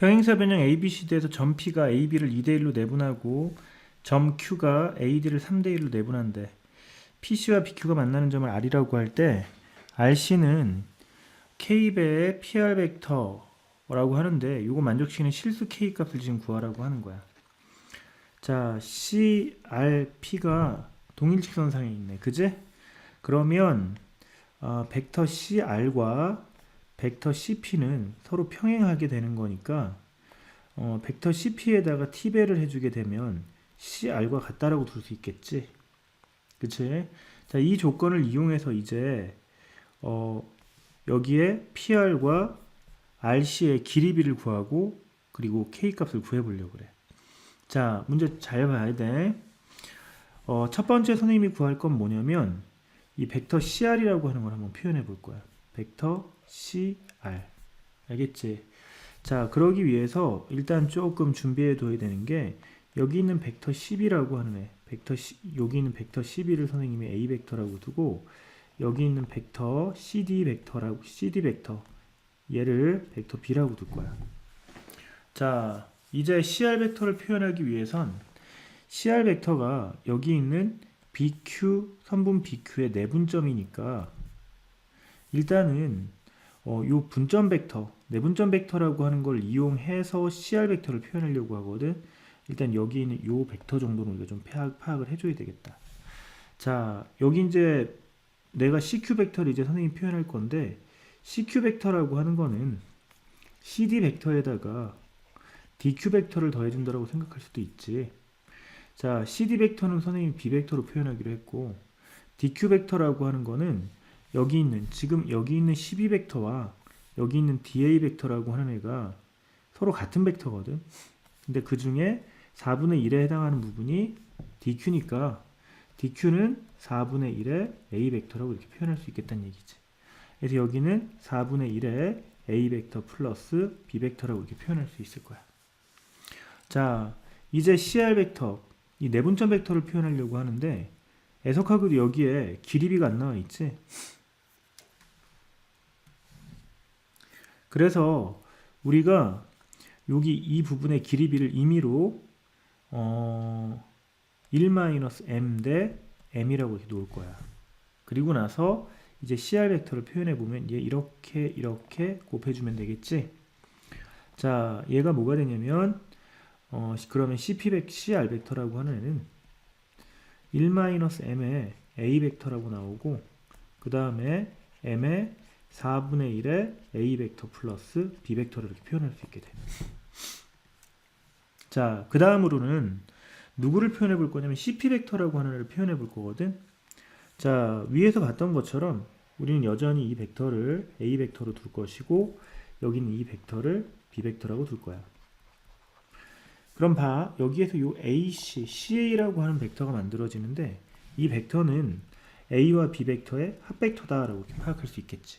평행사 변형 ABCD에서 점 P가 AB를 2대1로 내분하고 점 Q가 AD를 3대1로 내분한데 PC와 BQ가 만나는 점을 R이라고 할 때 RC는 K배의 PR 벡터라고 하는데 이거 만족시키는 실수 K 값을 지금 구하라고 하는 거야. 자, CRP가 동일 직선상에 있네. 그제? 그러면 어, 벡터 CR과 벡터 CP는 서로 평행하게 되는 거니까 어, 벡터 CP에다가 t배를 해주게 되면 CR과 같다라고 둘수 있겠지. 그치? 자, 이 조건을 이용해서 이제 어, 여기에 PR과 RC의 길이비를 구하고 그리고 K 값을 구해보려고 그래. 자, 문제 잘 봐야 돼. 어, 첫 번째 선생님이 구할 건 뭐냐면 이 벡터 CR이라고 하는 걸 한번 표현해 볼 거야. 벡터 CR. 알겠지? 자, 그러기 위해서 일단 조금 준비해 둬야 되는 게 여기 있는 벡터 10이라고 하는 애. 벡터 10, 여기 있는 벡터 12를 선생님이 A 벡터라고 두고 여기 있는 벡터 CD 벡터라고 CD 벡터 얘를 벡터 B라고 둘 거야. 자, 이제 CR 벡터를 표현하기 위해선 CR 벡터가 여기 있는 BQ 선분 BQ의 내분점이니까 일단은 어, 요 분점 벡터, 내분점 벡터라고 하는 걸 이용해서 CR 벡터를 표현하려고 하거든. 일단 여기 있는 요 벡터 정도는 우리가 좀 파악, 파악 을 해줘야 되겠다. 자, 여기 이제 내가 CQ 벡터를 이제 선생님이 표현할 건데 CQ 벡터라고 하는 거는 CD 벡터에다가 DQ 벡터를 더해준다라고 생각할 수도 있지. 자, CD 벡터는 선생님이 B 벡터로 표현하기로 했고 DQ 벡터라고 하는 거는 여기 있는 지금 여기 있는 12 벡터와 여기 있는 DA 벡터라고 하는 애가 서로 같은 벡터거든. 근데 그 중에 4분의 1에 해당하는 부분이 DQ니까 DQ는 4분의 1의 A 벡터라고 이렇게 표현할 수 있겠다는 얘기지. 그래서 여기는 4분의 1의 A 벡터 플러스 B 벡터라고 이렇게 표현할 수 있을 거야. 자, 이제 CR 벡터, 이 내분점 벡터를 표현하려고 하는데 애석하고도 여기에 길이비가 안 나와 있지. 그래서 우리가 여기 이 부분의 길이비를 임의로 어, 1-m 대 m이라고 이렇게 놓을 거야. 그리고 나서 이제 CR 벡터를 표현해 보면 얘 이렇게 이렇게 곱해주면 되겠지. 자, 얘가 뭐가 되냐면 어, 그러면 CP 벡 CR 벡터라고 하는 애는 1-m의 A 벡터라고 나오고 그 다음에 m의 4분의 1의 A 벡터 플러스 B 벡터를 이렇게 표현할 수 있게 돼. 자, 그 다음으로는 누구를 표현해 볼 거냐면 CP 벡터라고 하는 애를 표현해 볼 거거든. 자, 위에서 봤던 것처럼 우리는 여전히 이 벡터를 A 벡터로 둘 것이고 여기는 이 벡터를 B 벡터라고 둘 거야. 그럼 봐. 여기에서 요 AC, CA라고 하는 벡터가 만들어지는데 이 벡터는 A와 B 벡터의 합 벡터다라고 이렇게 파악할 수 있겠지.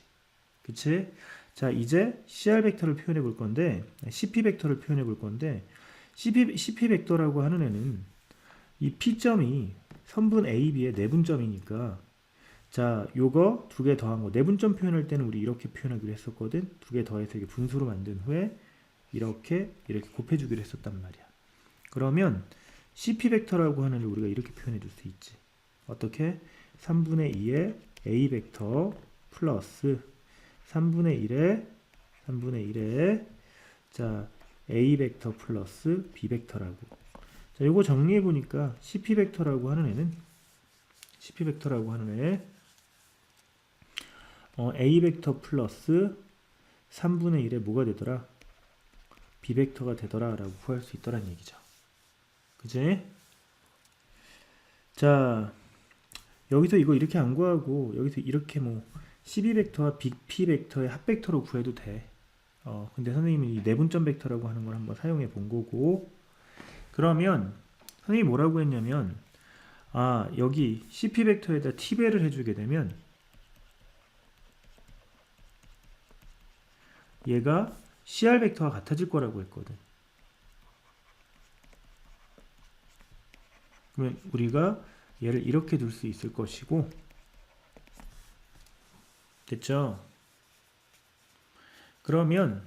그치? 자, 이제 CR 벡터를 표현해 볼 건데 CP 벡터를 표현해 볼 건데 CP, CP 벡터라고 하는 애는 이 P점이 선분 AB의 내분점이니까 자, 요거 두 개 더한 거 내분점 표현할 때는 우리 이렇게 표현하기로 했었거든. 두 개 더해서 이게 분수로 만든 후에 이렇게 이렇게 곱해주기로 했었단 말이야. 그러면 CP 벡터라고 하는 걸 우리가 이렇게 표현해 줄 수 있지. 어떻게? 3분의 2의 A 벡터 플러스 3분의 1의 3분의 1의 자 A 벡터 플러스 B 벡터라고. 자, 요거 정리해 보니까 CP 벡터라고 하는 애는 CP 벡터라고 하는 애 어, A 벡터 플러스 3분의 1에 뭐가 되더라? B 벡터가 되더라 라고 구할 수 있더란 얘기죠. 그지? 자, 여기서 이거 이렇게 안 구하고 여기서 이렇게 뭐 12 벡터와 BP 벡터의 합벡터로 구해도 돼. 어, 근데 선생님이 이 내분점 벡터라고 하는 걸 한번 사용해 본 거고 그러면 선생님이 뭐라고 했냐면 아, 여기 CP 벡터에다 T배를 해주게 되면 얘가 CR 벡터와 같아질 거라고 했거든. 그러면 우리가 얘를 이렇게 둘 수 있을 것이고 됐죠? 그러면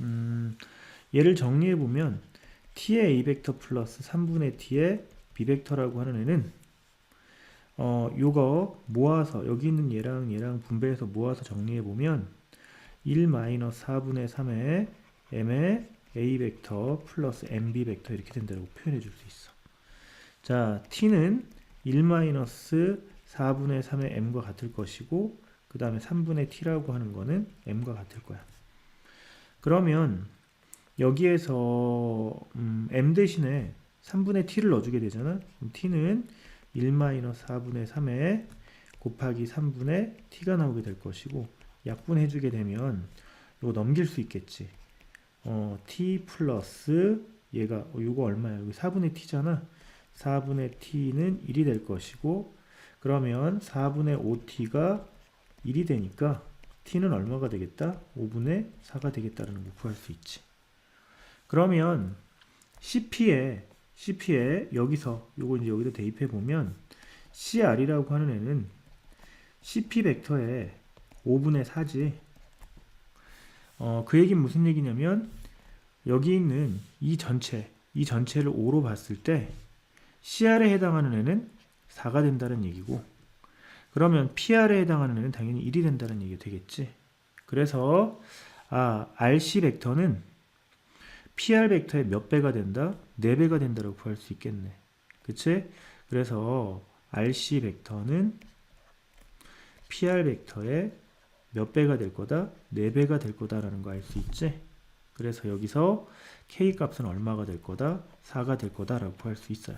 음, 얘를 정리해 보면 t의 a 벡터 플러스 3분의 t의 b 벡터라고 하는 애는 어, 요거 모아서 여기 있는 얘랑 얘랑 분배해서 모아서 정리해 보면 1 마이너스 4분의 3의 m의 a 벡터 플러스 mb 벡터 이렇게 된다고 표현해 줄 수 있어. 자, t는 1 마이너스 4분의 3의 m과 같을 것이고 그 다음에 3분의 t라고 하는 거는 m과 같을 거야. 그러면 여기에서 음, m 대신에 3분의 t를 넣어주게 되잖아. 그럼 t는 1 마이너스 4분의 3에 곱하기 3분의 t가 나오게 될 것이고 약분해주게 되면 이거 넘길 수 있겠지. 어, t 플러스 얘가 어, 이거 얼마야? 여기 4분의 t잖아. 4분의 t는 1이 될 것이고 그러면 4분의 5t가 1이 되니까 t는 얼마가 되겠다? 5분의 4가 되겠다라는 걸 구할 수 있지. 그러면 CP에 CP에 여기서 요거 이제 여기다 대입해 보면 CR이라고 하는 애는 CP 벡터의 5분의 4지. 어, 그 얘기는 무슨 얘기냐면 여기 있는 이 전체, 이 전체를 5로 봤을 때 CR에 해당하는 애는 4가 된다는 얘기고 그러면 PR에 해당하는 애는 당연히 1이 된다는 얘기가 되겠지. 그래서 아, RC 벡터는 PR 벡터의 몇 배가 된다? 4배가 된다고 구할 수 있겠네. 그치? 그래서 RC 벡터는 PR 벡터의 몇 배가 될 거다? 4배가 될 거다라는 거 알 수 있지? 그래서 여기서 K 값은 얼마가 될 거다? 4가 될 거다라고 구할 수 있어요.